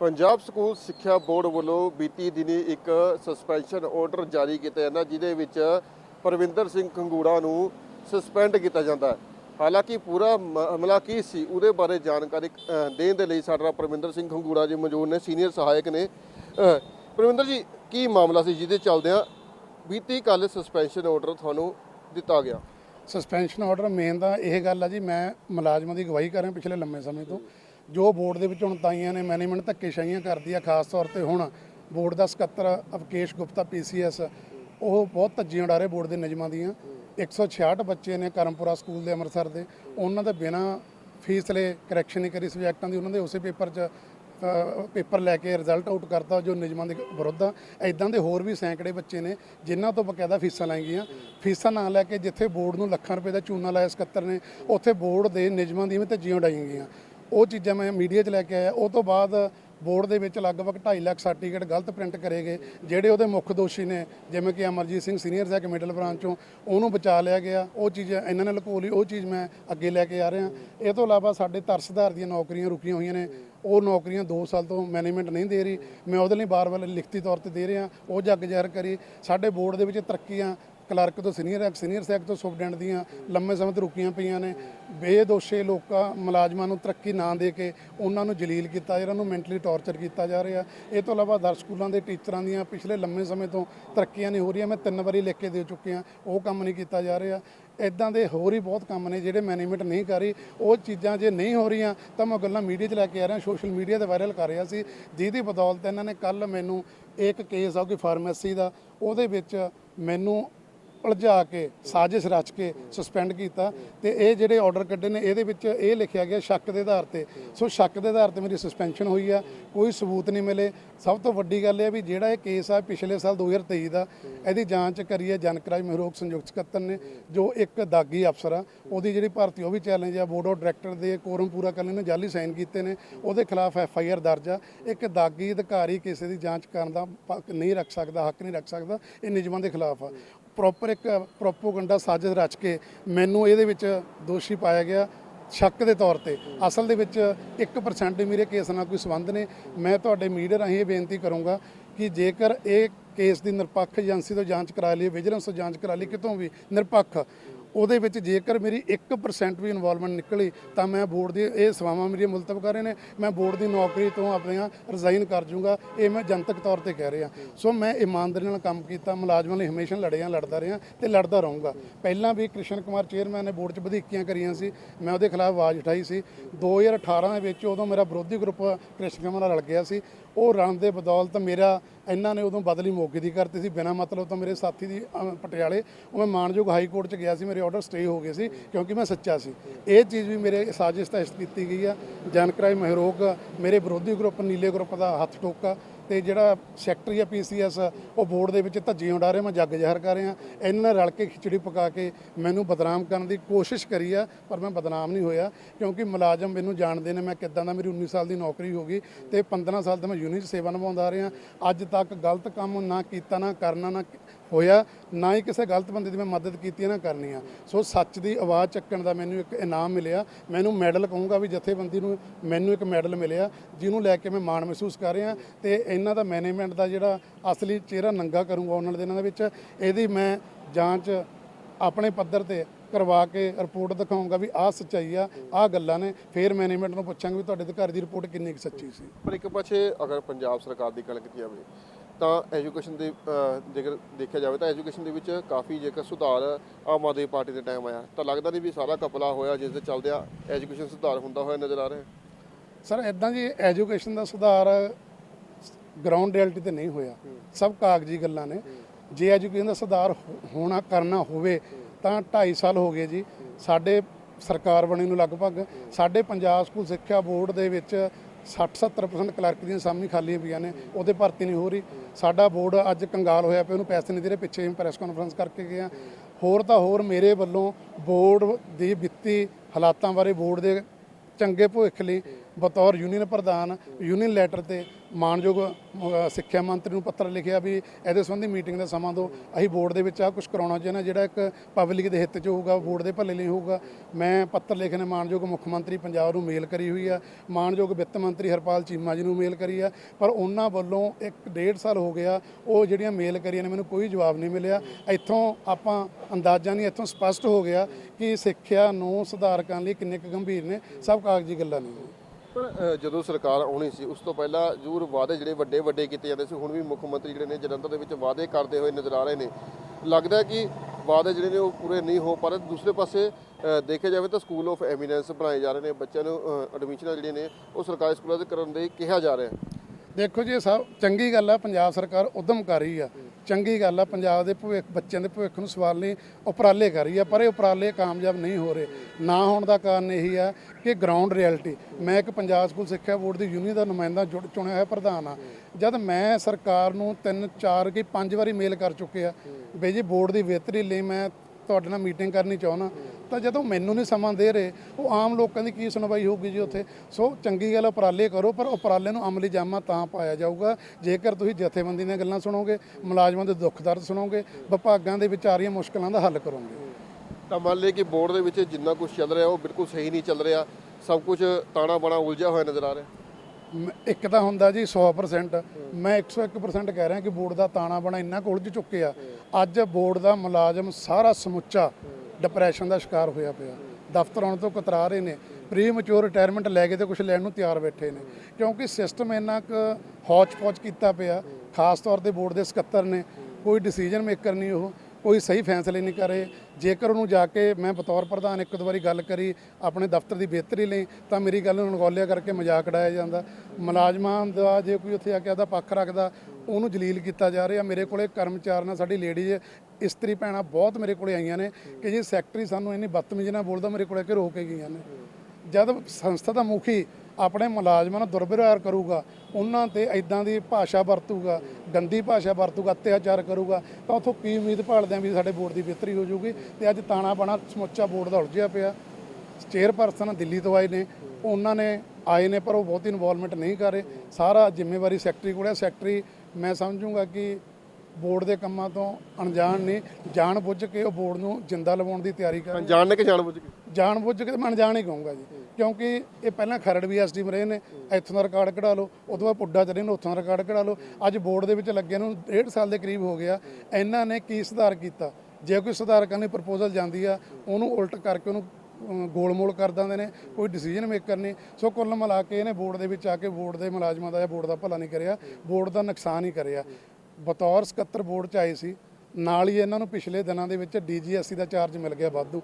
Punjab school ਸਿੱਖਿਆ board ਵੱਲੋਂ ਬੀਤੀ ਦਿਨੀ ਇੱਕ ਸਸਪੈਂਸ਼ਨ ਆਰਡਰ ਜਾਰੀ ਕੀਤਾ ਜਾਂਦਾ ਜਿਹਦੇ ਵਿੱਚ ਪਰਵਿੰਦਰ ਸਿੰਘ ਖੰਗੂੜਾ ਨੂੰ ਸਸਪੈਂਡ ਕੀਤਾ ਜਾਂਦਾ ਹਾਲਾਂਕਿ ਪੂਰਾ ਮਾਮਲਾ ਕੀ ਸੀ ਉਹਦੇ ਬਾਰੇ ਜਾਣਕਾਰੀ ਦੇਣ ਦੇ ਲਈ ਸਾਡਾ ਨਾਲ ਪਰਵਿੰਦਰ ਸਿੰਘ ਖੰਗੂੜਾ ਜੀ ਮੌਜੂਦ ਨੇ ਸੀਨੀਅਰ ਸਹਾਇਕ ਨੇ। ਅ, ਪਰਵਿੰਦਰ ਜੀ ਕੀ ਮਾਮਲਾ ਸੀ ਜਿਹਦੇ ਚੱਲਦਿਆਂ ਬੀਤੀ ਕੱਲ ਸਸਪੈਂਸ਼ਨ ਆਰਡਰ ਤੁਹਾਨੂੰ ਦਿੱਤਾ ਗਿਆ? ਸਸਪੈਂਸ਼ਨ ਆਰਡਰ ਮੇਨ ਦਾ ਇਹ ਗੱਲ ਆ ਜੀ ਮੈਂ ਮੁਲਾਜ਼ਮਾਂ ਦੀ ਅਗਵਾਈ ਕਰ ਰਿਹਾ ਪਿਛਲੇ ਲੰਮੇ ਸਮੇਂ ਤੋਂ। ਜੋ ਬੋਰਡ ਦੇ ਵਿੱਚ ਹੁਣ ਤਾਈਆਂ ਨੇ ਮੈਨੇਜਮੈਂਟ ਧੱਕੇਸ਼ਾਹੀਆਂ ਕਰਦੀ ਆ, ਖਾਸ ਤੌਰ ਤੇ ਹੁਣ ਬੋਰਡ ਦਾ ਸਕੱਤਰ ਅਵਕੇਸ਼ ਗੁਪਤਾ ਪੀਸੀਐਸ, ਉਹ ਬਹੁਤ ਧੱਜੀਆਂ ਉਡਾ ਰਹੇ ਬੋਰਡ ਦੇ ਨਿਯਮਾਂ ਦੀਆਂ। 166 ਬੱਚੇ ਨੇ ਕਰਮਪੁਰਾ ਸਕੂਲ ਦੇ ਅੰਮ੍ਰਿਤਸਰ ਦੇ। ਉਹਨਾਂ ਦੇ ਬਿਨਾਂ ਫੀਸ ਲਏ ਕਰੈਕਸ਼ਨ ਨਹੀਂ ਕਰੀ ਸਬਜੈਕਟਾਂ ਦੀ। ਉਹਨਾਂ ਦੇ ਉਸੇ ਪੇਪਰ 'ਚ ਪੇਪਰ ਲੈ ਕੇ ਰਿਜ਼ਲਟ ਆਊਟ ਕਰਤਾ, ਜੋ ਨਿਯਮਾਂ ਦੇ ਵਿਰੁੱਧ ਆ। ਐਦਾਂ ਦੇ ਹੋਰ ਵੀ ਸੈਂਕੜੇ ਬੱਚੇ ਨੇ, ਜਿਨ੍ਹਾਂ ਤੋਂ ਬਕਾਇਦਾ ਫੀਸਾਂ ਲਾਈਆਂ ਗਈਆਂ ਫੀਸਾਂ ਨਾ ਲੈ ਕੇ ਜਿੱਥੇ ਬੋਰਡ ਨੂੰ ਲੱਖਾਂ ਰੁਪਏ ਦਾ ਚੂਨਾ ਲਾਇਆ ਸਕੱਤਰ ਨੇ, ਉੱਥੇ ਬੋਰਡ ਦੇ ਨਿਯਮਾਂ ਦੀ ਵੀ ਧੱਜੀਆਂ ਉਡਾਈਆਂ ਗਈਆਂ। ਉਹ ਚੀਜ਼ਾਂ ਮੈਂ ਮੀਡੀਆ 'ਚ ਲੈ ਕੇ ਆਇਆ। ਉਹ ਤੋਂ ਬਾਅਦ ਬੋਰਡ ਦੇ ਵਿੱਚ ਲਗਭਗ 2.5 ਲੱਖ ਸਰਟੀਫਿਕੇਟ ਗਲਤ ਪ੍ਰਿੰਟ ਕਰੇ ਗਏ, ਜਿਹੜੇ ਉਹਦੇ ਮੁੱਖ ਦੋਸ਼ੀ ਨੇ, ਜਿਵੇਂ ਕਿ ਅਮਰਜੀਤ ਸਿੰਘ ਸੀਨੀਅਰ ਸੈਕ ਮਿਡਲ ਬ੍ਰਾਂਚ ਚੋਂ, ਉਹਨੂੰ ਬਚਾ ਲਿਆ ਗਿਆ। ਉਹ ਚੀਜ਼ ਇਹਨਾਂ ਨੇ ਲਕੋ ਲਈ ਉਹ ਚੀਜ਼ ਮੈਂ ਅੱਗੇ ਲੈ ਕੇ ਆ ਰਿਹਾ। ਇਹ ਤੋਂ ਇਲਾਵਾ ਸਾਡੇ ਤਰਸਦਾਰ ਦੀਆਂ ਨੌਕਰੀਆਂ ਰੁਕੀਆਂ ਹੋਈਆਂ ਨੇ। ਉਹ ਨੌਕਰੀਆਂ 2 ਸਾਲ ਤੋਂ ਮੈਨੇਜਮੈਂਟ ਨਹੀਂ ਦੇ ਰਹੀ। ਮੈਂ ਉਹਦੇ ਲਈ ਬਾਰ-ਬਾਰ ਲਿਖਤੀ ਤੌਰ ਤੇ ਦੇ ਰਿਹਾ। ਉਹ ਜੱਗ ਜ਼ਾਹਰ ਕਰੀ। ਸਾਡੇ ਬੋਰਡ ਦੇ ਵਿੱਚ ਤਰੱਕੀਆਂ ਕਲਰਕ ਤੋਂ ਸੀਨੀਅਰ ਸੀਨੀਅਰ ਸੈਕ ਤੋਂ ਸੁਪਰਡੈਂਟ ਦੀਆਂ ਲੰਮੇ ਸਮੇਂ ਤੋਂ ਰੁਕੀਆਂ ਪਈਆਂ ਨੇ। ਬੇਦੋਸ਼ੇ ਲੋਕਾਂ, ਮੁਲਾਜ਼ਮਾਂ ਨੂੰ ਤਰੱਕੀ ਨਾ ਦੇ ਕੇ ਉਹਨਾਂ ਨੂੰ ਜਲੀਲ ਕੀਤਾ ਜਾ ਰਿਹਾ ਨੂੰ ਮੈਂਟਲੀ ਟੌਰਚਰ ਕੀਤਾ ਜਾ ਰਿਹਾ। ਇਹ ਤੋਂ ਇਲਾਵਾ ਦਰ ਸਕੂਲਾਂ ਦੇ ਟੀਚਰਾਂ ਦੀਆਂ ਪਿਛਲੇ ਲੰਮੇ ਸਮੇਂ ਤੋਂ ਤਰੱਕੀਆਂ ਨਹੀਂ ਹੋ ਰਹੀਆਂ। ਮੈਂ ਤਿੰਨ ਵਾਰੀ ਲਿਖ ਕੇ ਦੇ ਚੁੱਕਿਆ, ਉਹ ਕੰਮ ਨਹੀਂ ਕੀਤਾ ਜਾ ਰਿਹਾ। ਇਦਾਂ ਦੇ ਹੋਰ ਹੀ ਬਹੁਤ ਕੰਮ ਨੇ ਜਿਹੜੇ ਮੈਨੇਜਮੈਂਟ ਨਹੀਂ ਕਰ ਰਹੀ। ਉਹ ਚੀਜ਼ਾਂ ਜੇ ਨਹੀਂ ਹੋ ਰਹੀਆਂ, ਤਾਂ ਮੈਂ ਗੱਲਾਂ ਮੀਡੀਆ 'ਚ ਲੈ ਕੇ ਆ ਰਿਹਾ, ਸੋਸ਼ਲ ਮੀਡੀਆ ਤੇ ਵਾਇਰਲ ਕਰ ਰਿਹਾ ਸੀ। ਜਿਹਦੀ ਬਦੌਲਤ ਇਹਨਾਂ ਨੇ ਕੱਲ ਮੈਨੂੰ ਇੱਕ ਕੇਸ ਆ ਕੋਈ ਫਾਰਮੇਸੀ ਦਾ, ਉਹਦੇ ਵਿੱਚ ਮੈਨੂੰ ਉਲਝਾ ਕੇ, ਸਾਜ਼ਿਸ਼ ਰਚ ਕੇ ਸਸਪੈਂਡ ਕੀਤਾ ਤੇ ਇਹ ਜਿਹੜੇ ਆਰਡਰ ਕੱਢੇ ਨੇ, ਇਹਦੇ ਵਿੱਚ ਇਹ ਲਿਖਿਆ ਗਿਆ ਸ਼ੱਕ ਦੇ ਆਧਾਰ ਤੇ। ਸੋ ਸ਼ੱਕ ਦੇ ਆਧਾਰ ਤੇ ਮੇਰੀ ਸਸਪੈਂਸ਼ਨ ਹੋਈ ਆ, ਕੋਈ ਸਬੂਤ ਨਹੀਂ ਮਿਲੇ। ਸਭ ਤੋਂ ਵੱਡੀ ਗੱਲ ਇਹ ਆ ਵੀ ਜਿਹੜਾ ਇਹ ਕੇਸ ਆ ਪਿਛਲੇ ਸਾਲ 2023 ਦਾ, ਇਹਦੀ ਜਾਂਚ ਕਰੀ ਹੈ ਜਨਕਰਾਜ ਮਹਿਰੋਗ ਸੰਯੁਕਤ ਸਕੱਤਰ ਨੇ, ਜੋ ਇੱਕ ਦਾਗੀ ਅਫਸਰ ਆ, ਉਹਦੀ ਜਿਹੜੀ ਭਰਤੀ ਉਹ ਵੀ ਚੈਲੰਜ ਆ ਬੋਰਡ ਆਫ ਡਾਇਰੈਕਟਰ ਦੇ ਕੋਰਮ ਪੂਰਾ ਕਰਨ ਨੇ ਜਾਲੀ ਸਾਈਨ ਕੀਤੇ ਨੇ, ਉਹਦੇ ਖਿਲਾਫ ਐਫ ਆਈ ਆਰ ਦਰਜ ਆ। ਇੱਕ ਦਾਗੀ ਅਧਿਕਾਰੀ ਕਿਸੇ ਦੀ ਜਾਂਚ ਕਰਨ ਦਾ ਨਹੀਂ ਰੱਖ ਸਕਦਾ, ਹੱਕ ਨਹੀਂ ਰੱਖ ਸਕਦਾ, ਇਹ ਨਿਯਮਾਂ ਦੇ ਖਿਲਾਫ ਆ। ਪ੍ਰੋਪਰ ਇੱਕ ਪ੍ਰੋਪੋਗੰਡਾ ਸਾਜ਼ਿਸ਼ ਰਚ ਕੇ ਮੈਨੂੰ ਇਹਦੇ ਵਿੱਚ ਦੋਸ਼ੀ ਪਾਇਆ ਗਿਆ ਸ਼ੱਕ ਦੇ ਤੌਰ ਤੇ। ਅਸਲ ਦੇ ਵਿੱਚ 1% ਵੀ ਮੇਰੇ ਕੇਸ ਨਾਲ ਕੋਈ ਸੰਬੰਧ ਨੇ ਮੈਂ ਤੁਹਾਡੇ ਮੀਡੀਆ ਰਾਹੀਂ ਇਹ ਬੇਨਤੀ ਕਰੂੰਗਾ ਕਿ ਜੇਕਰ ਇਹ ਕੇਸ ਦੀ ਨਿਰਪੱਖ ਏਜੰਸੀ ਤੋਂ ਜਾਂਚ ਕਰਾ ਲਈ ਵਿਜੀਲੈਂਸ ਤੋਂ ਜਾਂਚ ਕਰਾ ਲਈ ਕਿਤੋਂ ਵੀ ਨਿਰਪੱਖ ਉਹਦੇ ਵਿੱਚ ਜੇਕਰ ਮੇਰੀ 1% ਵੀ ਇਨਵੋਲਵਮੈਂਟ ਨਿਕਲੀ, ਤਾਂ ਮੈਂ ਬੋਰਡ ਦੀ ਇਹ ਸੇਵਾਵਾਂ ਮੇਰੀਆਂ ਮੁਲਤਵ ਕਰ ਰਹੇ ਨੇ। ਮੈਂ ਬੋਰਡ ਦੀ ਨੌਕਰੀ ਤੋਂ ਆਪਣੀਆਂ ਰਿਜ਼ਾਈਨ ਕਰ ਜੂੰਗਾ। ਇਹ ਮੈਂ ਜਨਤਕ ਤੌਰ ਤੇ ਕਹਿ ਰਿਹਾ। ਸੋ ਮੈਂ ਇਮਾਨਦਾਰੀ ਨਾਲ ਕੰਮ ਕੀਤਾ, ਮੁਲਾਜ਼ਮਾਂ ਲਈ ਹਮੇਸ਼ਾ ਲੜਿਆ ਲੜਦਾ ਰਿਹਾ ਤੇ ਲੜਦਾ ਰਹੂੰਗਾ। ਪਹਿਲਾਂ ਵੀ ਕ੍ਰਿਸ਼ਨ ਕੁਮਾਰ ਚੇਅਰਮੈਨ ਨੇ ਬੋਰਡ 'ਚ ਵਧੀਕੀਆਂ ਕਰੀਆਂ ਸੀ। ਮੈਂ ਉਹਦੇ ਖਿਲਾਫ ਆਵਾਜ਼ ਉਠਾਈ ਸੀ। 2018 ਦੇ ਵਿੱਚ ਉਦੋਂ ਮੇਰਾ ਵਿਰੋਧੀ ਗਰੁੱਪ ਕ੍ਰਿਸ਼ਨ ਕੁਮਾਰ ਨਾਲ ਰਲ ਗਿਆ ਸੀ। ਉਹ ਰਣ ਦੇ ਬਦੌਲਤ ਮੇਰਾ, ਇਹਨਾਂ ਨੇ ਉਦੋਂ ਬਦਲੀ ਮੋਗੇ ਦੀ ਕਰਤੀ ਸੀ। ਬਿਨਾਂ ਮਤਲਬ ਤੋਂ ਮੇਰੇ ਸਾਥੀ ਦੀ ਪਟਿਆਲੇ, ਉਹ ਮੈਂ ਮਾਨਯੋਗ ਹਾਈ ਕੋਰਟ ਚ ਗਿਆ ਸੀ। ਮੇਰੇ ਆਰਡਰ ਸਟੇ ਹੋ ਗਏ ਸੀ, ਕਿਉਂਕਿ ਮੈਂ ਸੱਚਾ ਸੀ। ਇਹ ਚੀਜ਼ ਵੀ ਮੇਰੇ ਸਾਜ਼ਿਸ਼ ਤਹਿਤ ਕੀਤੀ ਗਈ ਆ। ਜਾਣਕਾਰੀ ਮਹਿਰੋਗ, ਮੇਰੇ ਵਿਰੋਧੀ ਗਰੁੱਪ, ਨੀਲੇ ਗਰੁੱਪ ਦਾ ਹੱਥ ਟੋਕਾ ਤੇ ਜਿਹੜਾ ਸੈਕਟਰੀ ਆ ਪੀਸੀਐਸ ਉਹ ਬੋਰਡ ਦੇ ਵਿੱਚ ਧੱਜੀਆਂ ਉਡਾ ਰਹੇ ਮੈਂ ਜੱਗ ਜ਼ਾਹਰ ਕਰ ਰਿਹਾ। ਇਹਨਾਂ ਨੇ ਰਲ ਕੇ ਖਿਚੜੀ ਪਕਾ ਕੇ ਮੈਨੂੰ ਬਦਨਾਮ ਕਰਨ ਦੀ ਕੋਸ਼ਿਸ਼ ਕਰੀ ਆ, ਪਰ ਮੈਂ ਬਦਨਾਮ ਨਹੀਂ ਹੋਇਆ, ਕਿਉਂਕਿ ਮੁਲਾਜ਼ਮ ਮੈਨੂੰ ਜਾਣਦੇ ਨੇ ਮੈਂ ਕਿੱਦਾਂ ਦਾ, ਮੇਰੀ 19 ਸਾਲ ਦੀ ਨੌਕਰੀ ਹੋ ਗਈ ਤੇ 15 ਸਾਲ ਤੋਂ ਮੈਂ ਯੂਨੀਅਨ ਸੇਵਾ ਨਿਭਾਉਂਦਾ ਰਿਹਾ। ਅੱਜ ਤੱਕ ਗਲਤ ਕੰਮ ਨਾ ਕੀਤਾ, ਨਾ ਕਰਨਾ, ਨਾ ਹੋਇਆ ਨਾ ਹੀ ਕਿਸੇ ਗਲਤ ਬੰਦੇ ਦੀ ਮੈਂ ਮਦਦ ਕੀਤੀ ਹੈ, ਨਾ ਕਰਨੀ ਆ। ਸੋ ਸੱਚ ਦੀ ਆਵਾਜ਼ ਚੱਕਣ ਦਾ ਮੈਨੂੰ ਇੱਕ ਇਨਾਮ ਮਿਲਿਆ। ਮੈਨੂੰ ਮੈਡਲ ਕਹੂੰਗਾ ਵੀ ਜਥੇਬੰਦੀ ਨੂੰ ਮੈਨੂੰ ਇੱਕ ਮੈਡਲ ਮਿਲਿਆ ਜਿਹਨੂੰ ਲੈ ਕੇ ਮੈਂ ਮਾਣ ਮਹਿਸੂਸ ਕਰ ਰਿਹਾ। ਤੇ ਇਹਨਾਂ ਦਾ ਮੈਨੇਜਮੈਂਟ ਦਾ ਜਿਹੜਾ ਅਸਲੀ ਚਿਹਰਾ ਨੰਗਾ ਕਰੂੰਗਾ ਉਹਨਾਂ ਦੇ ਦਿਨਾਂ ਦੇ ਵਿੱਚ ਇਹਦੀ ਮੈਂ ਜਾਂਚ ਆਪਣੇ ਪੱਧਰ ਤੇ ਕਰਵਾ ਕੇ ਰਿਪੋਰਟ ਦਿਖਾਉਂਗਾ ਵੀ ਆਹ ਸੱਚਾਈ ਆ ਆਹ ਗੱਲਾਂ ਨੇ। ਫਿਰ ਮੈਨੇਜਮੈਂਟ ਨੂੰ ਪੁੱਛਾਂਗੇ ਵੀ ਤੁਹਾਡੇ ਅਧਿਕਾਰੀ ਦੀ ਰਿਪੋਰਟ ਕਿੰਨੀ ਕੁ ਸੱਚੀ ਸੀ। ਪਰ ਇੱਕ ਪਾਸੇ ਅਗਰ ਪੰਜਾਬ ਸਰਕਾਰ ਦੀ ਗੱਲ ਕੀਤੀ ਜਾਵੇ ਤਾਂ ਐਜੂਕੇਸ਼ਨ ਦੇ ਜੇਕਰ ਦੇਖਿਆ ਜਾਵੇ ਤਾਂ ਐਜੂਕੇਸ਼ਨ ਦੇ ਵਿੱਚ ਕਾਫੀ ਜੇਕਰ ਸੁਧਾਰ ਆਮ ਆਦਮੀ ਪਾਰਟੀ ਦੇ ਟਾਈਮ ਆਇਆ। ਤਾਂ ਲੱਗਦਾ ਨਹੀਂ ਵੀ ਸਾਰਾ ਕਪਲਾ ਹੋਇਆ ਜਿਸ ਦੇ ਚੱਲਦਿਆਂ ਐਜੂਕੇਸ਼ਨ ਸੁਧਾਰ ਹੁੰਦਾ ਹੋਇਆ ਨਜ਼ਰ ਆ ਰਿਹਾ। ਸਰ ਇਦਾਂ ਜੀ ਐਜੂਕੇਸ਼ਨ ਦਾ ਸੁਧਾਰ ਗਰਾਊਂਡ ਰਿਐਲਿਟੀ ਤੇ ਨਹੀਂ ਹੋਇਆ। ਸਭ ਕਾਗਜ਼ੀ ਗੱਲਾਂ ਨੇ। ਜੇ ਐਜੂਕੇਸ਼ਨ ਦਾ ਸੁਧਾਰ ਹੋਣਾ ਕਰਨਾ ਹੋਵੇ ਤਾਂ 2.5 ਸਾਲ ਹੋ ਗਏ ਜੀ। ਸਾਡੇ ਸਰਕਾਰ ਬਣੇ ਨੂੰ ਲਗਭਗ। ਸਾਡੇ ਪੰਜਾਬ ਸਕੂਲ ਸਿੱਖਿਆ ਬੋਰਡ ਦੇ ਵਿੱਚ 60-70% ਕਲਰਕ ਦੀਆਂ ਸਾਹਮਣੇ ਖਾਲੀਆਂ ਪਈਆਂ ਨੇ, ਉਹਦੇ ਭਰਤੀ ਨਹੀਂ ਹੋ ਰਹੀ। ਸਾਡਾ ਬੋਰਡ ਅੱਜ ਕੰਗਾਲ ਹੋਇਆ ਪਿਆ, ਉਹਨੂੰ ਪੈਸੇ ਨਹੀਂ ਦੇ ਰਹੇ, ਪਿੱਛੇ ਪ੍ਰੈਸ ਕਾਨਫਰੰਸ ਕਰਕੇ ਗਏ ਆ ਹੋਰ ਤਾਂ ਹੋਰ ਮੇਰੇ ਵੱਲੋਂ ਬੋਰਡ ਦੀ ਵਿੱਤੀ ਹਾਲਾਤਾਂ ਬਾਰੇ ਬੋਰਡ ਦੇ ਚੰਗੇ ਭਵਿੱਖ ਲਈ ਬਤੌਰ ਯੂਨੀਅਨ ਪ੍ਰਧਾਨ, ਯੂਨੀਅਨ ਲੈਟਰ ਤੇ ਮਾਨਯੋਗ ਸਿੱਖਿਆ ਮੰਤਰੀ ਨੂੰ ਪੱਤਰ ਲਿਖਿਆ ਵੀ ਇਹਦੇ ਸੰਬੰਧੀ ਮੀਟਿੰਗ ਦਾ ਸਮਾਂ ਦਿਓ ਅਸੀਂ ਬੋਰਡ ਦੇ ਵਿੱਚ ਆ ਕੁਝ ਕਰਾਉਣਾ ਚਾਹੁੰਦੇ ਜਿਹੜਾ ਇੱਕ ਪਬਲਿਕ ਦੇ ਹਿੱਤ 'ਚ ਹੋਊਗਾ, ਬੋਰਡ ਦੇ ਭਲੇ ਲਈ ਹੋਊਗਾ। ਮੈਂ ਪੱਤਰ ਲਿਖਣੇ ਮਾਨਯੋਗ ਮੁੱਖ ਮੰਤਰੀ ਪੰਜਾਬ ਨੂੰ ਮੇਲ ਕਰੀ ਹੋਈ ਆ। ਮਾਨਯੋਗ ਵਿੱਤ ਮੰਤਰੀ ਹਰਪਾਲ ਚੀਮਾ ਜੀ ਨੂੰ ਮੇਲ ਕਰੀ ਆ। ਪਰ ਉਹਨਾਂ ਵੱਲੋਂ ਇੱਕ ਡੇਢ ਸਾਲ ਹੋ ਗਿਆ, ਉਹ ਜਿਹੜੀਆਂ ਮੇਲ ਕਰੀਆਂ ਨੇ, ਮੈਨੂੰ ਕੋਈ ਜਵਾਬ ਨਹੀਂ ਮਿਲਿਆ। ਇੱਥੋਂ ਆਪਾਂ ਅੰਦਾਜ਼ਾ ਨਹੀਂ, ਇੱਥੋਂ ਸਪਸ਼ਟ ਹੋ ਗਿਆ ਕਿ ਸਿੱਖਿਆ ਨੂੰ ਸੁਧਾਰ ਕਰਨ ਲਈ ਕਿੰਨੇ ਕੁ ਗੰਭੀਰ ਨੇ, ਸਭ ਕਾਗਜ਼ੀ ਗੱਲਾਂ ਨਹੀਂ ਪਰ ਜਦੋਂ ਸਰਕਾਰ ਆਉਣੀ ਸੀ, ਉਸ ਤੋਂ ਪਹਿਲਾਂ ਜ਼ਰੂਰ ਵਾਅਦੇ ਜਿਹੜੇ ਵੱਡੇ ਵੱਡੇ ਕੀਤੇ ਜਾਂਦੇ ਸੀ, ਹੁਣ ਵੀ ਮੁੱਖ ਮੰਤਰੀ ਜਿਹੜੇ ਨੇ ਜਲੰਧਰ ਦੇ ਵਿੱਚ ਵਾਅਦੇ ਕਰਦੇ ਹੋਏ ਨਜ਼ਰ ਆ ਰਹੇ ਨੇ। ਲੱਗਦਾ ਕਿ ਵਾਅਦੇ ਜਿਹੜੇ ਨੇ ਉਹ ਪੂਰੇ ਨਹੀਂ ਹੋ ਪਾ ਰਹੇ। ਦੂਸਰੇ ਪਾਸੇ ਦੇਖਿਆ ਜਾਵੇ ਤਾਂ ਸਕੂਲ ਆਫ ਐਮੀਨੈਂਸ ਬਣਾਏ ਜਾ ਰਹੇ ਨੇ। ਬੱਚਿਆਂ ਨੂੰ ਐਡਮਿਸ਼ਨਾਂ ਜਿਹੜੀਆਂ ਨੇ, ਉਹ ਸਰਕਾਰੀ ਸਕੂਲਾਂ 'ਚ ਕਰਨ ਦੇ ਕਿਹਾ ਜਾ ਰਿਹਾ ਹੈ। ਦੇਖੋ ਜੀ, ਇਹ ਸਭ ਚੰਗੀ ਗੱਲ ਆ, ਪੰਜਾਬ ਸਰਕਾਰ ਉਦਮ ਕਰ ਰਹੀ ਆ। ਚੰਗੀ ਗੱਲ ਆ, ਪੰਜਾਬ ਦੇ ਭਵਿੱਖ, ਬੱਚਿਆਂ ਦੇ ਭਵਿੱਖ ਨੂੰ ਸਵਾਲ ਲਈ ਉਪਰਾਲੇ ਕਰ ਰਹੀ ਆ, ਪਰ ਇਹ ਉਪਰਾਲੇ ਕਾਮਯਾਬ ਨਹੀਂ ਹੋ ਰਹੇ। ਨਾ ਹੋਣ ਦਾ ਕਾਰਨ ਇਹੀ ਆ ਕਿ ਗਰਾਊਂਡ ਰਿਐਲਿਟੀ ਮੈਂ ਇੱਕ ਪੰਜਾਬ ਸਕੂਲ ਸਿੱਖਿਆ ਬੋਰਡ ਦੀ ਯੂਨੀਅਨ ਦਾ ਨੁਮਾਇੰਦਾ ਜੁੜ, ਚੁਣਿਆ ਹੋਇਆ ਪ੍ਰਧਾਨ ਆ। ਜਦ ਮੈਂ ਸਰਕਾਰ ਨੂੰ ਤਿੰਨ, ਚਾਰ, ਕਿ ਪੰਜ ਵਾਰੀ ਮੇਲ ਕਰ ਚੁੱਕਿਆ ਬਈ ਜੀ ਬੋਰਡ ਦੀ ਬਿਹਤਰੀ ਲਈ ਮੈਂ ਤੁਹਾਡੇ ਨਾਲ ਮੀਟਿੰਗ ਕਰਨੀ ਚਾਹੁੰਦਾ, ਤਾਂ ਜਦੋਂ ਮੈਨੂੰ ਨਹੀਂ ਸਮਾਂ ਦੇ ਰਹੇ, ਉਹ ਆਮ ਲੋਕਾਂ ਦੀ ਕੀ ਸੁਣਵਾਈ ਹੋਊਗੀ ਜੀ ਉੱਥੇ? ਸੋ ਚੰਗੀ ਗੱਲ ਉਪਰਾਲੇ ਕਰੋ, ਪਰ ਉਪਰਾਲੇ ਨੂੰ ਅਮਲੀ ਜਾਮਾ ਤਾਂ ਪਾਇਆ ਜਾਊਗਾ। ਜੇਕਰ ਤੁਸੀਂ ਜਥੇਬੰਦੀ ਦੀਆਂ ਗੱਲਾਂ ਸੁਣੋਗੇ, ਮੁਲਾਜ਼ਮਾਂ ਦੇ ਦੁੱਖ ਦਰਦ ਸੁਣੋਗੇ, ਵਿਭਾਗਾਂ ਦੇ ਵਿੱਚ ਆ ਰਹੀਆਂ ਮੁਸ਼ਕਲਾਂ ਦਾ ਹੱਲ ਕਰੋਗੇ। ਤਾਂ ਮੰਨ ਲਈਏ ਕਿ ਬੋਰਡ ਦੇ ਵਿੱਚ ਜਿੰਨਾ ਕੁਝ ਚੱਲ ਰਿਹਾ, ਉਹ ਬਿਲਕੁਲ ਸਹੀ ਨਹੀਂ ਚੱਲ ਰਿਹਾ। ਸਭ ਕੁਝ ਤਾਣਾ ਬਾਣਾ ਉਲਝਿਆ ਹੋਇਆ ਨਜ਼ਰ ਆ ਰਿਹਾ। ਮ- ਇੱਕ ਤਾਂ ਹੁੰਦਾ ਜੀ 100% ਮੈਂ 101% ਕਹਿ ਰਿਹਾ ਕਿ ਬੋਰਡ ਦਾ ਤਾਣਾ ਬਣਾ ਇੰਨਾ ਕੁ ਉਲਝ ਚੁੱਕਿਆ। ਅੱਜ ਬੋਰਡ ਦਾ ਮੁਲਾਜ਼ਮ ਸਾਰਾ ਸਮੁੱਚਾ ਡਿਪਰੈਸ਼ਨ ਦਾ ਸ਼ਿਕਾਰ ਹੋਇਆ ਪਿਆ। ਦਫ਼ਤਰ ਆਉਣ ਤੋਂ ਕਤਰਾ ਰਹੇ ਨੇ। ਪ੍ਰੀ ਮੈਚੁਰ ਰਿਟਾਇਰਮੈਂਟ ਲੈ ਕੇ ਤੇ ਕੁਝ ਲੈਣ ਨੂੰ ਤਿਆਰ ਬੈਠੇ ਨੇ। ਕਿਉਂਕਿ ਸਿਸਟਮ ਇੰਨਾ ਕੁ ਹੌਚ-ਪੌਚ ਕੀਤਾ ਪਿਆ। ਖਾਸ ਤੌਰ ਤੇ ਬੋਰਡ ਦੇ ਸਕੱਤਰ ਨੇ। ਕੋਈ ਡਿਸੀਜਨ ਮੇਕਰ ਨਹੀਂ ਉਹ। ਕੋਈ ਸਹੀ ਫੈਸਲੇ ਨਹੀਂ ਕਰ। ਰਹੇ ਜੇਕਰ ਉਹਨੂੰ ਜਾ ਕੇ ਮੈਂ ਬਤੌਰ ਪ੍ਰਧਾਨ ਇੱਕ ਦੋ ਵਾਰੀ ਗੱਲ ਕਰੀ, ਆਪਣੇ ਦਫ਼ਤਰ ਦੀ ਬਿਹਤਰੀ ਲਈ, ਤਾਂ ਮੇਰੀ ਗੱਲ ਨੂੰ ਅਣਗੌਲਿਆ ਕਰਕੇ ਮਜ਼ਾਕ ਉਡਾਇਆ ਜਾਂਦਾ। ਮੁਲਾਜ਼ਮਾਂ ਦਾ ਜੇ ਕੋਈ ਉੱਥੇ ਆ ਕੇ ਆਦਾ ਪੱਖ ਰੱਖਦਾ, ਉਹਨੂੰ ਜਲੀਲ ਕੀਤਾ ਜਾ ਰਿਹਾ। ਮੇਰੇ ਕੋਲੇ ਕਰਮਚਾਰ ਨਾਲ ਸਾਡੀ ਲੇਡੀਜ਼ ਇਸਤਰੀ ਭੈਣਾਂ ਬਹੁਤ ਮੇਰੇ ਕੋਲੇ ਆਈਆਂ ਨੇ ਕਿ ਜੀ ਸੈਕਟਰੀ ਸਾਨੂੰ ਇੰਨੀ ਬਦਤਮੀਜ਼ੀ ਨਾਲ ਬੋਲਦਾ, ਮੇਰੇ ਕੋਲੇ ਆ ਕੇ ਰੋ ਕੇ ਗਈਆਂ ਨੇ। ਜਦ ਸੰਸਥਾ ਦਾ ਮੁਖੀ ਆਪਣੇ ਮੁਲਾਜ਼ਮਾਂ ਨੂੰ ਦੁਰਵਿਵਹਾਰ ਕਰੂਗਾ, ਉਹਨਾਂ ਤੇ ਇਦਾਂ ਦੀ ਭਾਸ਼ਾ ਵਰਤੂਗਾ, ਗੰਦੀ ਭਾਸ਼ਾ ਵਰਤੂਗਾ, ਅਤਿਆਚਾਰ ਕਰੂਗਾ, ਤਾਂ ਉਥੋਂ ਕੀ ਉਮੀਦ ਭਾਲਦੇ ਆਂ ਵੀ ਸਾਡੇ ਬੋਰਡ ਦੀ ਬਿਹਤਰੀ ਹੋ ਜਾਊਗੀ ਤੇ ਅੱਜ ਤਾਣਾ ਬਾਣਾ ਸਮੁੱਚਾ ਬੋਰਡ ਦਾ ਉਲਝਿਆ ਪਿਆ। ਚੇਅਰਪਰਸਨ ਦਿੱਲੀ ਤੋਂ ਆਏ ਨੇ, ਉਹਨਾਂ ਨੇ ਆਏ ਨੇ ਪਰ ਉਹ ਬਹੁਤੀ ਇਨਵੋਲਵਮੈਂਟ ਨਹੀਂ ਕਰੇ। ਸਾਰਾ ਜ਼ਿੰਮੇਵਾਰੀ ਸੈਕਟਰੀ ਕੋਲ ਹੈ। ਸੈਕਟਰੀ, ਮੈਂ ਸਮਝੂੰਗਾ ਕਿ ਬੋਰਡ ਦੇ ਕੰਮਾਂ ਤੋਂ ਅਣਜਾਣ ਨੇ ਜਾਣ ਬੁੱਝ ਕੇ ਉਹ ਬੋਰਡ ਨੂੰ ਜਿੰਦਾ ਲਵਾਉਣ ਦੀ ਤਿਆਰੀ ਕਰ ਰਹੇ ਜਾਣਨੇ ਕਿ ਜਾਣ ਬੁੱਝ ਕੇ? ਜਾਣ ਬੁੱਝ ਕੇ ਤਾਂ ਮੈਂ ਅਣਜਾਣ ਹੀ ਕਹੂੰਗਾ ਜੀ ਕਿਉਂਕਿ ਇਹ ਪਹਿਲਾਂ ਖਰੜ ਵੀ ਐਸਡੀ ਰਹੇ ਨੇ ਇੱਥੋਂ ਦਾ ਰਿਕਾਰਡ ਕਢਾ ਲਓ ਉਦੋਂ ਬਾਅਦ ਪੁੱਡਾ ਚ ਰਹੇ ਨੇ ਉੱਥੋਂ ਦਾ ਰਿਕਾਰਡ ਕਢਾ ਲਓ। ਅੱਜ ਬੋਰਡ ਦੇ ਵਿੱਚ ਲੱਗੇ ਨੂੰ ਡੇਢ ਸਾਲ ਦੇ ਕਰੀਬ ਹੋ ਗਿਆ ਇਹਨਾਂ ਨੇ ਕੀ ਸੁਧਾਰ ਕੀਤਾ? ਜੇ ਕੋਈ ਸੁਧਾਰ ਕਰਨ ਦੀ ਪ੍ਰਪੋਜ਼ਲ ਜਾਂਦੀ ਆ ਉਹਨੂੰ ਉਲਟ ਕਰਕੇ ਉਹਨੂੰ ਗੋਲਮੋਲ ਕਰ ਦਿੰਦੇ ਨੇ ਕੋਈ ਡਿਸੀਜਨ ਮੇਕਰ ਨਹੀਂ। ਸੋ ਕੁੱਲ ਮਿਲਾ ਕੇ ਇਹਨੇ ਬੋਰਡ ਦੇ ਵਿੱਚ ਆ ਕੇ ਬੋਰਡ ਦੇ ਮੁਲਾਜ਼ਮਾਂ ਦਾ ਜਾਂ ਬੋਰਡ ਦਾ ਭਲਾ ਨਹੀਂ ਕਰਿਆ ਬੋਰਡ ਦਾ ਨੁਕਸਾਨ ਹੀ ਕਰਿਆ। ਬਤੌਰ ਸਕੱਤਰ ਬੋਰਡ ਚ ਆਏ ਸੀ, ਨਾਲ ਹੀ ਇਹਨਾਂ ਨੂੰ ਪਿਛਲੇ ਦਿਨਾਂ ਦੇ ਵਿੱਚ ਡੀਜੀਐਸਸੀ ਦਾ ਚਾਰਜ ਮਿਲ ਗਿਆ ਵਾਧੂ।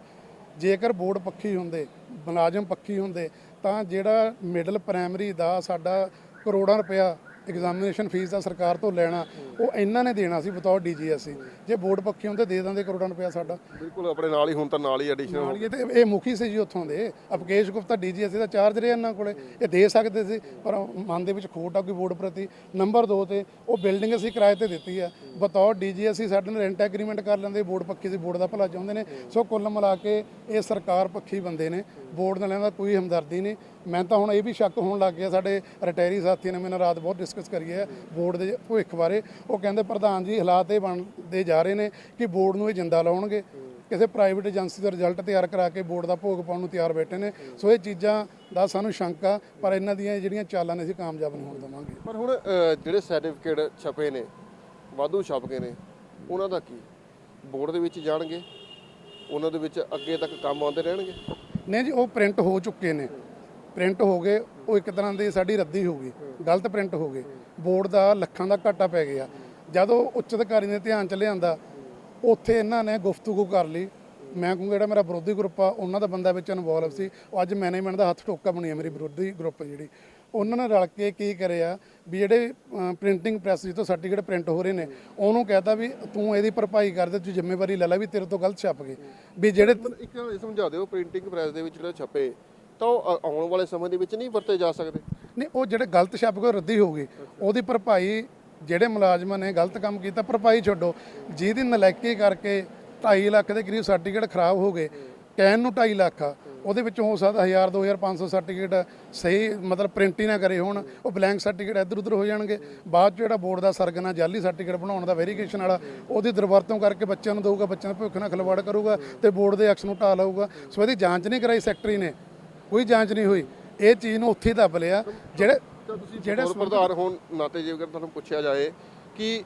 ਜੇਕਰ ਬੋਰਡ ਪੱਖੀ ਹੁੰਦੇ, ਮੁਲਾਜ਼ਮ ਪੱਖੀ ਹੁੰਦੇ, ਤਾਂ ਜਿਹੜਾ ਮਿਡਲ ਪ੍ਰਾਇਮਰੀ ਦਾ ਸਾਡਾ ਕਰੋੜਾਂ ਰੁਪਇਆ ਐਗਜ਼ਾਮੀਨੇਸ਼ਨ ਫੀਸ ਦਾ ਸਰਕਾਰ ਤੋਂ ਲੈਣਾ ਉਹ ਇਹਨਾਂ ਨੇ ਦੇਣਾ ਸੀ ਬਤੌਰ ਡੀਜੀਐਸਸੀ ਜੇ ਬੋਰਡ ਪੱਖੀ ਹੁੰਦੇ ਦੇ ਦਿੰਦੇ ਕਰੋੜਾਂ ਰੁਪਇਆ ਸਾਡਾ। ਬਿਲਕੁਲ ਆਪਣੇ ਨਾਲ ਹੀ ਹੁਣ ਤਾਂ ਨਾਲ ਹੀ ਐਡੀਸ਼ਨਲ ਨਾਲ ਹੀ ਤੇ ਇਹ ਮੁਖੀ ਸੀ ਜੀ ਉੱਥੋਂ ਦੇ। ਅਪਕੇਸ਼ ਗੁਪਤਾ ਡੀਜੀਐਸਸੀ ਦਾ ਚਾਰਜ ਰਿਹਾ ਇਹਨਾਂ ਕੋਲੇ। ਇਹ ਦੇ ਸਕਦੇ ਸੀ ਪਰ ਮਨ ਦੇ ਵਿੱਚ ਖੋਟ ਆ ਕੋਈ ਬੋਰਡ ਪ੍ਰਤੀ। ਨੰਬਰ 2 ਤੇ ਉਹ ਬਿਲਡਿੰਗ ਅਸੀਂ ਕਿਰਾਏ ਤੇ ਦਿੱਤੀ ਆ। ਬਤੌਰ ਡੀਜੀਐਸਸੀ ਸਾਡੇ ਨਾਲ ਰੈਂਟ ਐਗਰੀਮੈਂਟ ਕਰ ਲੈਂਦੇ ਬੋਰਡ ਪੱਖੀ ਸੀ ਬੋਰਡ ਦਾ ਭਲਾ ਚਾਹੁੰਦੇ ਨੇ। ਸੋ ਕੁੱਲ ਮਿਲਾ ਕੇ ਇਹ ਸਰਕਾਰ ਪੱਖੀ ਬੰਦੇ ਨੇ। ਬੋਰਡ ਨਾਲ ਇਹਨਾਂ ਦਾ ਕੋਈ ਹਮਦਰਦੀ ਨਹੀਂ। ਮੈਂ ਤਾਂ ਹੁਣ ਇਹ ਵੀ ਸ਼ੱਕ ਹੋਣ ਲੱਗ ਗਿਆ ਸਾਡੇ ਰਿਟਾਇਰੀ ਸਾਥੀਆਂ ਨੇ ਮੇਰੇ ਨਾਲ ਰਾਤ ਬਹੁਤ ਡਿਸਕਸ ਕਰੀ ਹੈ ਬੋਰਡ ਦੇ ਭਵਿੱਖ ਬਾਰੇ। ਉਹ ਕਹਿੰਦੇ ਪ੍ਰਧਾਨ ਜੀ ਹਾਲਾਤ ਇਹ ਬਣਦੇ ਜਾ ਰਹੇ ਨੇ ਕਿ ਬੋਰਡ ਨੂੰ ਇਹ ਜਿੰਦਾ ਲਾਉਣਗੇ। ਕਿਸੇ ਪ੍ਰਾਈਵੇਟ ਏਜੰਸੀ ਦਾ ਰਿਜ਼ਲਟ ਤਿਆਰ ਕਰਾ ਕੇ ਬੋਰਡ ਦਾ ਭੋਗ ਪਾਉਣ ਨੂੰ ਤਿਆਰ ਬੈਠੇ ਨੇ। ਸੋ ਇਹ ਚੀਜ਼ਾਂ ਦਾ ਸਾਨੂੰ ਸ਼ੰਕਾ ਪਰ ਇਹਨਾਂ ਦੀਆਂ ਜਿਹੜੀਆਂ ਚਾਲਾਂ ਨੇ ਅਸੀਂ ਕਾਮਯਾਬ ਨਹੀਂ ਹੋਣ ਦੇਵਾਂਗੇ। ਪਰ ਹੁਣ ਜਿਹੜੇ ਸਰਟੀਫਿਕੇਟ ਛਪੇ ਨੇ ਵਾਧੂ ਛਪ ਗਏ ਨੇ ਉਹਨਾਂ ਦਾ ਕੀ? ਬੋਰਡ ਦੇ ਵਿੱਚ ਜਾਣਗੇ? ਉਹਨਾਂ ਦੇ ਵਿੱਚ ਅੱਗੇ ਤੱਕ ਕੰਮ ਆਉਂਦੇ ਰਹਿਣਗੇ? ਨਹੀਂ ਜੀ ਉਹ ਪ੍ਰਿੰਟ ਹੋ ਚੁੱਕੇ ਨੇ। ਪ੍ਰਿੰਟ ਹੋ ਗਏ, ਉਹ ਇੱਕ ਤਰ੍ਹਾਂ ਦੀ ਸਾਡੀ ਰੱਦੀ ਹੋ ਗਈ, ਗਲਤ ਪ੍ਰਿੰਟ ਹੋ ਗਏ। ਬੋਰਡ ਦਾ ਲੱਖਾਂ ਦਾ ਘਾਟਾ ਪੈ ਗਿਆ। ਜਦੋਂ ਉੱਚ ਅਧਿਕਾਰੀ ਨੇ ਧਿਆਨ ਚ ਲਿਆਂਦਾ, ਉੱਥੇ ਇਹਨਾਂ ਨੇ ਗੁਫ਼ਤਗੂ ਕਰ ਲਈ। ਮੈਂ ਕਹੂੰਗਾ, ਜਿਹੜਾ ਮੇਰਾ ਵਿਰੋਧੀ ਗਰੁੱਪ ਆ, ਉਹਨਾਂ ਦਾ ਬੰਦਾ ਵਿੱਚ ਇਨਵੋਲਵ ਸੀ। ਉਹ ਅੱਜ ਮੈਨੇਜਮੈਂਟ ਦਾ ਹੱਥ ਟੋਕਾ ਬਣੀ ਹੈ ਮੇਰੀ ਵਿਰੋਧੀ ਗਰੁੱਪ ਜਿਹੜੀ। ਉਹਨਾਂ ਨੇ ਰਲ ਕੇ ਕੀ ਕਰਿਆ ਵੀ ਜਿਹੜੇ ਪ੍ਰਿੰਟਿੰਗ ਪ੍ਰੈਸ ਜਿੱਥੋਂ ਸਰਟੀਫਿਕੇਟ ਪ੍ਰਿੰਟ ਹੋ ਰਹੇ ਨੇ, ਉਹਨੂੰ ਕਹਿਤਾ ਵੀ ਤੂੰ ਇਹਦੀ ਭਰਪਾਈ ਕਰ ਦੇ ਤੂੰ ਜ਼ਿੰਮੇਵਾਰੀ ਲੈ ਲੈ ਵੀ ਤੇਰੇ ਤੋਂ ਗਲਤ ਛਪ ਗਏ ਵੀ ਜਿਹੜੇ ਇੱਕ ਗੱਲ ਇਹ ਸਮਝਾ ਦਿਓ ਪ੍ਰਿੰਟਿੰਗ ਪ੍ਰੈਸ ਦੇ ਵਿੱਚ ਜਿਹੜਾ ਛਪੇ ਤਾਂ ਉਹ ਆਉਣ ਵਾਲੇ ਸਮੇਂ ਦੇ ਵਿੱਚ ਨਹੀਂ ਵਰਤੇ ਜਾ ਸਕਦੇ। ਨਹੀਂ, ਉਹ ਜਿਹੜੇ ਗਲਤ ਸ਼ਬਦ ਗਏ ਉਹ ਰੱਦੀ ਹੋ ਗਈ, ਉਹਦੀ ਭਰਪਾਈ ਜਿਹੜੇ ਮੁਲਾਜ਼ਮਾਂ ਨੇ ਗਲਤ ਕੰਮ ਕੀਤਾ, ਭਰਪਾਈ ਛੱਡੋ। ਜਿਹਦੀ ਨਲਾਇਕੀ ਕਰਕੇ 2.5 ਲੱਖ ਦੇ ਕਰੀਬ ਸਰਟੀਫਿਕੇਟ ਖਰਾਬ ਹੋ ਗਏ, ਕਹਿਣ ਨੂੰ 2.5 ਲੱਖ ਆ, ਉਹਦੇ ਵਿੱਚੋਂ ਹੋ ਸਕਦਾ 1000 2500 ਸਰਟੀਫਿਕੇਟ ਸਹੀ, ਮਤਲਬ ਪ੍ਰਿੰਟ ਹੀ ਨਾ ਕਰੇ ਹੋਣ, ਉਹ ਬਲੈਂਕ ਸਰਟੀਫਿਕੇਟ ਇੱਧਰ ਉੱਧਰ ਹੋ ਜਾਣਗੇ। ਬਾਅਦ 'ਚ ਜਿਹੜਾ ਬੋਰਡ ਦਾ ਸਰਗਨਾ ਜਾਲੀ ਸਰਟੀਫਿਕੇਟ ਬਣਾਉਣ ਦਾ ਵੈਰੀਫਿਕੇਸ਼ਨ ਵਾਲਾ, ਉਹਦੀ ਦੁਰਵਰਤੋਂ ਕਰਕੇ ਬੱਚਿਆਂ ਨੂੰ ਦਊਗਾ, ਬੱਚਿਆਂ ਦੇ ਭੁੱਖ ਨਾਲ ਖਿਲਵਾੜ ਕਰੂਗਾ ਤੇ ਬੋਰਡ ਦੇ ਐਕਸ ਨੂੰ ਢਾ ਲਊਗਾ। ਸੋ ਇਹਦੀ ਜਾਂਚ ਨਹੀਂ ਕਰਾਈ ਸੈਕਟਰੀ ਨੇ। ਕੋਈ ਜਾਂਚ ਨਹੀਂ ਹੋਈ। ਇਹ ਚੀਜ਼ ਨੂੰ ਉੱਥੇ ਹੀ ਦੱਬ ਲਿਆ ਜਿਹੜੇ ਜਿਹੜੇ ਪ੍ਰਧਾਨ ਹੋਣ ਨਾਤੇ ਜੇਕਰ ਤੁਹਾਨੂੰ ਪੁੱਛਿਆ ਜਾਏ ਕਿ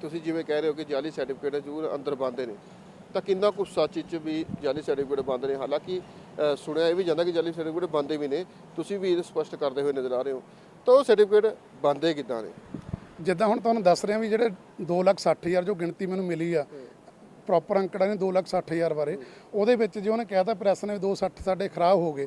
ਤੁਸੀਂ ਜਿਵੇਂ ਕਹਿ ਰਹੇ ਹੋ ਕਿ ਜਾਲੀ ਸਰਟੀਫਿਕੇਟ ਜ਼ਰੂਰ ਅੰਦਰ ਬੰਦੇ ਨੇ। ਤਾਂ ਕਿੰਨਾ ਕੁ ਸੱਚ ਚ ਵੀ ਜਾਲੀ ਸਰਟੀਫਿਕੇਟ ਬੰਦ ਨੇ? ਹਾਲਾਂਕਿ ਸੁਣਿਆ ਇਹ ਵੀ ਜਾਂਦਾ ਕਿ ਜਾਲੀ ਸਰਟੀਫਿਕੇਟ ਬੰਦੇ ਵੀ ਨੇ। ਤੁਸੀਂ ਵੀ ਇਹ ਸਪਸ਼ਟ ਕਰਦੇ ਹੋਏ ਨਜ਼ਰ ਆ ਰਹੇ ਹੋ। ਤਾਂ ਉਹ ਸਰਟੀਫਿਕੇਟ ਬੰਦੇ ਕਿੱਦਾਂ ਨੇ? ਜਿੱਦਾਂ ਹੁਣ ਤੁਹਾਨੂੰ ਦੱਸ ਰਿਹਾ ਵੀ ਜਿਹੜੇ 260000 ਜੋ ਗਿਣਤੀ ਮੈਨੂੰ ਮਿਲੀ ਆ ਪ੍ਰੋਪਰ ਅੰਕੜਾ ਨੇ 260000 ਬਾਰੇ ਉਹਦੇ ਵਿੱਚ ਜੇ ਉਹਨੇ ਕਹਿਤਾ ਪ੍ਰੈਸ ਨੇ 260 ਸਾਡੇ ਖਰਾਬ ਹੋ ਗਏ।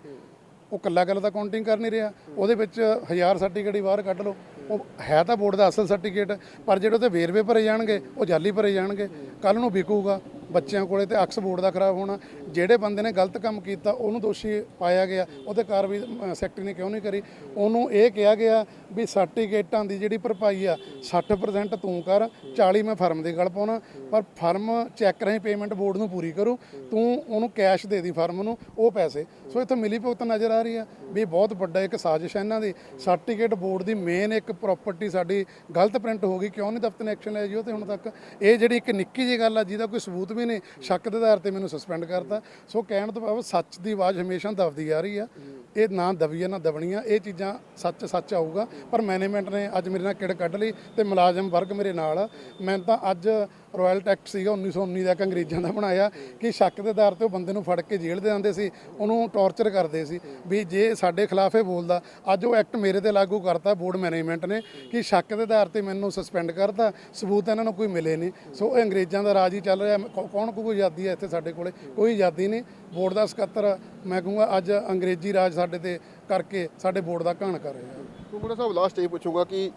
ਉਹ ਕੱਲਾ ਕੱਲਾ ਤਾਂ ਕਾਊਂਟਿੰਗ ਕਰ ਨਹੀਂ ਰਿਹਾ। ਉਹਦੇ ਵਿੱਚ ਹਜ਼ਾਰ ਸਰਟੀਫਿਕੇਟ ਹੀ ਬਾਹਰ ਕੱਢ ਲਓ। ਉਹ ਹੈ ਤਾਂ ਬੋਰਡ ਦਾ ਅਸਲ ਸਰਟੀਫਿਕੇਟ ਪਰ ਜਿਹੜੇ ਉਹਦੇ ਵੇਰਵੇ ਭਰੇ ਜਾਣਗੇ, ਉਹ ਜਾਲੀ ਭਰੇ ਜਾਣਗੇ। ਕੱਲ ਨੂੰ ਵਿਕੂਗਾ। ਬੱਚਿਆਂ ਕੋਲੇ ਤੇ ਅਕਸ ਬੋਰਡ ਦਾ ਖਰਾਬ ਹੋਣਾ ਜਿਹੜੇ ਬੰਦੇ ਨੇ ਗਲਤ ਕੰਮ ਕੀਤਾ ਉਹਨੂੰ ਦੋਸ਼ੀ ਪਾਇਆ ਗਿਆ ਉਹਦੇ ਕਾਰਵਾਈ ਅ, ਸੈਕਟਰੀ ਨੇ ਕਿਉਂ ਨਹੀਂ ਕਰੀ? ਉਹਨੂੰ ਇਹ ਕਿਹਾ ਗਿਆ ਵੀ ਸਰਟੀਫਿਕੇਟਾਂ ਦੀ ਜਿਹੜੀ ਭਰਪਾਈ ਆ 60% ਤੂੰ ਕਰ 40 ਮੈਂ ਫਰਮ ਦੇ ਗਲ ਪਾਉਣਾ ਪਰ ਫਰਮ ਚੈੱਕ ਰਾਹੀਂ ਪੇਮੈਂਟ ਬੋਰਡ ਨੂੰ ਪੂਰੀ ਕਰੂ ਤੂੰ ਉਹਨੂੰ ਕੈਸ਼ ਦੇ ਦੀ ਫਰਮ ਨੂੰ ਉਹ ਪੈਸੇ। ਸੋ ਇੱਥੇ ਮਿਲੀ ਭੁਗਤ ਨਜ਼ਰ ਆ ਰਹੀ ਆ ਵੀ ਬਹੁਤ ਵੱਡਾ ਇੱਕ ਸਾਜ਼ਿਸ਼ ਹੈ ਇਹਨਾਂ ਦੀ। ਸਰਟੀਫਿਕੇਟ ਬੋਰਡ ਦੀ ਮੇਨ ਇੱਕ ਪ੍ਰਾਪਰਟੀ ਸਾਡੀ ਗਲਤ ਪ੍ਰਿੰਟ ਹੋ ਗਈ ਕਿਉਂ ਨਹੀਂ ਦਫ਼ਤਰ ਨੇ ਐਕਸ਼ਨ ਲਿਆ ਜੀ ਉਹ ਤੇ ਹੁਣ ਤੱਕ? ਇਹ ਜਿਹੜੀ ਇੱਕ ਨਿੱਕੀ ਜਿਹੀ ਗੱਲ ਆ ਜਿਹਦਾ ਕੋਈ ਸਬੂਤ ਵੀ ਨੇ, ਸ਼ੱਕ ਦੇ ਆਧਾਰ ਤੇ ਮੈਨੂੰ ਸਸਪੈਂਡ ਕਰਤਾ। ਸੋ ਕਹਿਣ ਤੋਂ ਭਾਵ ਸੱਚ ਦੀ ਆਵਾਜ਼ ਹਮੇਸ਼ਾ ਦਬਦੀ ਆ ਰਹੀ ਆ। ਇਹ ਨਾ ਦਬੀ ਨਾ ਦਬਣੀਆਂ, ਇਹ ਚੀਜ਼ਾਂ ਸੱਚ ਸੱਚ ਆਊਗਾ। ਪਰ ਮੈਨੇਜਮੈਂਟ ਨੇ ਅੱਜ ਮੇਰੇ ਨਾਲ ਕਿੜ ਕੱਢ ਲਈ ਤੇ ਮੁਲਾਜ਼ਮ ਵਰਗ ਮੇਰੇ ਨਾਲ ਆ। ਮੈਂ ਤਾਂ ਅੱਜ ਰਾਇਲ ਐਕਟ ਸੀਗਾ 1919 ਦਾ ਇੱਕ ਅੰਗਰੇਜ਼ਾਂ ਦਾ ਬਣਾਇਆ, ਕਿ ਸ਼ੱਕ ਦੇ ਆਧਾਰ ਤੇ ਉਹ ਬੰਦੇ ਨੂੰ ਫੜ ਕੇ ਜੇਲ੍ਹ ਦੇ ਆਂਦੇ ਸੀ, ਉਹਨੂੰ ਟੌਰਚਰ ਕਰਦੇ ਸੀ, ਵੀ ਜੇ ਸਾਡੇ ਖਿਲਾਫ ਇਹ ਬੋਲਦਾ, ਅੱਜ ਉਹ ਐਕਟ ਮੇਰੇ ਤੇ ਲਾਗੂ ਕਰਤਾ ਬੋਰਡ ਮੈਨੇਜਮੈਂਟ ਨੇ, ਕਿ ਸ਼ੱਕ ਦੇ ਆਧਾਰ ਤੇ ਮੈਨੂੰ ਸਸਪੈਂਡ ਕਰਤਾ, ਸਬੂਤ ਇਹਨਾਂ ਨੂੰ ਕੋਈ ਮਿਲੇ ਨਹੀਂ। ਸੋ ਇਹ ਅੰਗਰੇਜ਼ਾਂ ਦਾ ਰਾਜ ਹੀ ਚੱਲ ਰਿਹਾ ਕੌ- ਕੌਣ ਕੋਈ ਆਜ਼ਾਦੀ ਹੈ ਇੱਥੇ ਸਾਡੇ ਕੋਲੇ? ਕੋਈ ਆਜ਼ਾਦੀ ਨਹੀਂ। ਬੋਰਡ ਦਾ ਸਕੱਤਰ, ਮੈਂ ਕਹੂੰਗਾ ਅੱਜ ਅੰਗਰੇਜ਼ੀ ਰਾਜ ਸਾਡੇ ਤੇ ਕਰਕੇ, ਸਾਡੇ ਬੋਰਡ ਦਾ ਘਾਣ ਕਰ ਰਿਹਾ। ਕੁਮੜਾ ਸਾਹਿਬ ਲਾਸਟ ਇਹ ਪੁੱਛੂਗਾ ਕਿ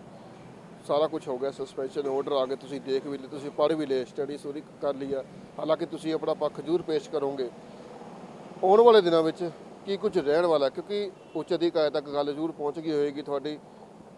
ਸਾਰਾ ਕੁਝ ਹੋ ਗਿਆ ਸਸਪੈਂਸ਼ਨ ਆਰਡਰ ਆ ਗਏ, ਤੁਸੀਂ ਦੇਖ ਵੀ ਲਏ ਤੁਸੀਂ ਪੜ੍ਹ ਵੀ ਲਏ ਸਟੱਡੀ ਸੋਰੀ ਕਰ ਲਈ ਆ। ਹਾਲਾਂਕਿ ਤੁਸੀਂ ਆਪਣਾ ਪੱਖ ਜ਼ਰੂਰ ਪੇਸ਼ ਕਰੋਗੇ। ਆਉਣ ਵਾਲੇ ਦਿਨਾਂ ਵਿੱਚ ਕੀ ਕੁਝ ਰਹਿਣ ਵਾਲਾ? ਕਿਉਂਕਿ ਉੱਚ ਅਧਿਕਾਰੀ ਤੱਕ ਗੱਲ ਜ਼ਰੂਰ ਪਹੁੰਚ ਗਈ ਹੋਏਗੀ ਤੁਹਾਡੀ।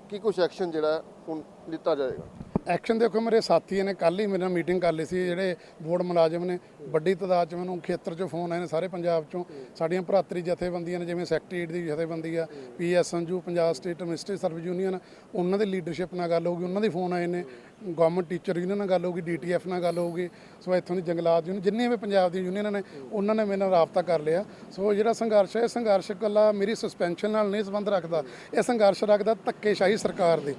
ਕੀ ਕੁਝ ਐਕਸ਼ਨ ਜਿਹੜਾ ਹੁਣ ਲਿੱਤਾ ਜਾਏਗਾ? ਐਕਸ਼ਨ ਦੇਖੋ ਮੇਰੇ ਸਾਥੀ ਨੇ ਕੱਲ ਹੀ ਮੇਰੇ ਨਾਲ ਮੀਟਿੰਗ ਕਰ ਲਈ ਸੀ, ਜਿਹੜੇ ਬੋਰਡ ਮੁਲਾਜ਼ਮ ਨੇ, ਵੱਡੀ ਤਾਦਾਦ ਚ ਮੈਨੂੰ ਖੇਤਰ ਚੋਂ ਫੋਨ ਆਏ ਨੇ, ਸਾਰੇ ਪੰਜਾਬ ਚੋਂ। ਸਾਡੀਆਂ ਭਰਾਤਰੀ ਜਥੇਬੰਦੀਆਂ ਨੇ, ਜਿਵੇਂ ਸੈਕਟਰੀਏਟ ਦੀ ਜਥੇਬੰਦੀ ਆ, PS Sanju, Punjab state administrative service union, ਉਹਨਾਂ ਦੇ ਲੀਡਰਸ਼ਿਪ ਨਾਲ ਗੱਲ ਹੋਊਗੀ ਉਹਨਾਂ ਦੇ ਫੋਨ ਆਏ ਨੇ। ਗਵਰਨਮੈਂਟ ਟੀਚਰ ਯੂਨੀਅਨ ਨਾਲ ਗੱਲ ਹੋਊਗੀ ਡੀਟੀਐਫ ਨਾਲ ਗੱਲ ਹੋਊਗੀ ਸੋ ਇੱਥੋਂ ਦੀ ਜੰਗਲਾਤ ਯੂਨੀਅਨ ਜਿੰਨੀਆਂ ਵੀ ਪੰਜਾਬ ਦੀ ਯੂਨੀਅਨਾਂ ਨੇ, ਉਹਨਾਂ ਨੇ ਮੇਰੇ ਨਾਲ ਰਾਬਤਾ ਕਰ ਲਿਆ। ਸੋ ਜਿਹੜਾ ਸੰਘਰਸ਼ ਹੈ, ਇਹ ਸੰਘਰਸ਼ ਇਕੱਲਾ ਮੇਰੀ ਸਸਪੈਂਸ਼ਨ ਨਾਲ ਨਹੀਂ ਸੰਬੰਧ ਰੱਖਦਾ, ਇਹ ਸੰਘਰਸ਼ ਰੱਖਦਾ ਧੱਕੇਸ਼ਾਹੀ ਸਰਕਾਰ ਦੀ।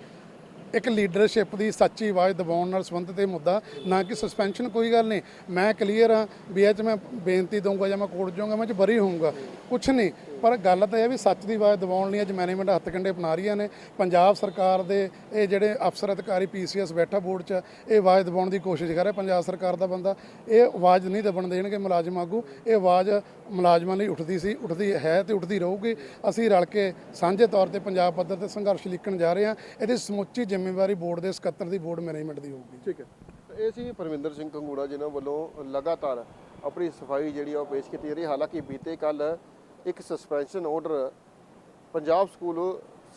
ਇੱਕ ਲੀਡਰਸ਼ਿਪ ਦੀ ਸੱਚੀ ਆਵਾਜ਼ ਦਬਾਉਣ ਨਾਲ ਸੰਬੰਧਿਤ ਇਹ ਮੁੱਦਾ, ਨਾ ਕਿ ਸਸਪੈਂਸ਼ਨ ਕੋਈ ਗੱਲ ਨਹੀਂ। ਮੈਂ ਕਲੀਅਰ ਹਾਂ ਵੀ ਇਹ 'ਚ ਮੈਂ ਬੇਨਤੀ ਦਊਂਗਾ ਜਾਂ ਮੈਂ ਕੋਰਟ ਜਾਊਂਗਾ ਮੈਂ 'ਚ ਬਰੀ ਹੋਊਂਗਾ। ਕੁਛ ਨਹੀਂ ਪਰ ਗੱਲ ਤਾਂ ਇਹ ਵੀ ਸੱਚ ਦੀ ਆਵਾਜ਼ ਦਬਾਉਣ ਲਈ ਅੱਜ ਮੈਨੇਜਮੈਂਟ ਹੱਥ ਕੰਡੇ ਅਪਣਾ ਰਹੀਆਂ ਨੇ। ਪੰਜਾਬ ਸਰਕਾਰ ਦੇ ਇਹ ਜਿਹੜੇ ਅਫਸਰ ਅਧਿਕਾਰੀ ਪੀਸੀਐਸ ਬੈਠਾ ਬੋਰਡ 'ਚ, ਇਹ ਆਵਾਜ਼ ਦਬਾਉਣ ਦੀ ਕੋਸ਼ਿਸ਼ ਕਰ ਰਿਹਾ ਪੰਜਾਬ ਸਰਕਾਰ ਦਾ ਬੰਦਾ। ਇਹ ਆਵਾਜ਼ ਨਹੀਂ ਦਬਣ ਦੇਣਗੇ ਮੁਲਾਜ਼ਮ ਆਗੂ, ਇਹ ਆਵਾਜ਼ ਮੁਲਾਜ਼ਮਾਂ ਲਈ ਉੱਠਦੀ ਸੀ, ਉੱਠਦੀ ਹੈ ਤੇ ਉੱਠਦੀ ਰਹੂਗੀ। ਅਸੀਂ ਰਲ ਕੇ ਸਾਂਝੇ ਤੌਰ ਤੇ ਪੰਜਾਬ ਪੱਧਰ ਤੇ ਸੰਘਰਸ਼ ਲਿਖਣ ਜਾ ਰਹੇ ਹਾਂ। ਇਹਦੀ ਸਮੁੱਚੀ ਜ਼ਿੰਮੇਵਾਰੀ ਬੋਰਡ ਦੇ ਸਕੱਤਰ ਦੀ ਬੋਰਡ ਮੈਨੇਜਮੈਂਟ ਦੀ ਹੋਊਗੀ। ਠੀਕ ਹੈ। ਇਹ ਸੀ ਪਰਮਿੰਦਰ ਸਿੰਘ ਕੰਗੂੜਾ, ਜਿਨ੍ਹਾਂ ਵੱਲੋਂ ਲਗਾਤਾਰ ਆਪਣੀ ਸਫ਼ਾਈ ਜਿਹੜੀ ਆ ਉਹ ਪੇਸ਼ ਕੀਤੀ ਜਾ ਰਹੀ। ਹਾਲਾਂਕਿ ਬੀਤੇ ਕੱਲ ਇੱਕ ਸਸਪੈਂਸ਼ਨ ਆਰਡਰ ਪੰਜਾਬ ਸਕੂਲ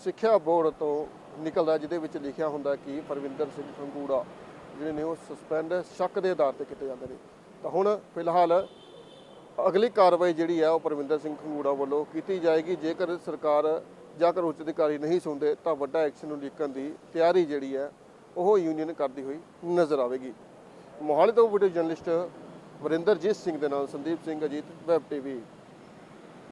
ਸਿੱਖਿਆ ਬੋਰਡ ਤੋਂ ਨਿਕਲਦਾ ਜਿਹਦੇ ਵਿੱਚ ਲਿਖਿਆ ਹੁੰਦਾ ਕਿ ਪਰਵਿੰਦਰ ਸਿੰਘ ਕੰਗੂੜਾ ਜਿਹੜੇ ਨੇ ਉਹ ਸਸਪੈਂਡ ਸ਼ੱਕ ਦੇ ਆਧਾਰ ਤੇ ਕੀਤੇ ਜਾਂਦੇ ਨੇ। ਤਾਂ ਹੁਣ ਫਿਲਹਾਲ ਅਗਲੀ ਕਾਰਵਾਈ ਜਿਹੜੀ ਹੈ, ਉਹ ਪਰਵਿੰਦਰ ਸਿੰਘ ਖੰਗੂੜਾ ਵੱਲੋਂ ਕੀਤੀ ਜਾਏਗੀ। ਜੇਕਰ ਸਰਕਾਰ ਜਾਂ ਕਰ ਉੱਚ ਅਧਿਕਾਰੀ ਨਹੀਂ ਸੁਣਦੇ, ਤਾਂ ਵੱਡਾ ਐਕਸ਼ਨ ਨੂੰ ਲਿਖਣ ਦੀ ਤਿਆਰੀ ਜਿਹੜੀ ਹੈ, ਉਹ ਯੂਨੀਅਨ ਕਰਦੀ ਹੋਈ ਨਜ਼ਰ ਆਵੇਗੀ। ਮੋਹਾਲੀ ਤੋਂ ਵੀਡੀਓ ਜਰਨਲਿਸਟ ਵਰਿੰਦਰਜੀਤ ਸਿੰਘ ਦੇ ਨਾਲ ਸੰਦੀਪ ਸਿੰਘ, ਅਜੀਤ ਵੈਬ ਟੀਵੀ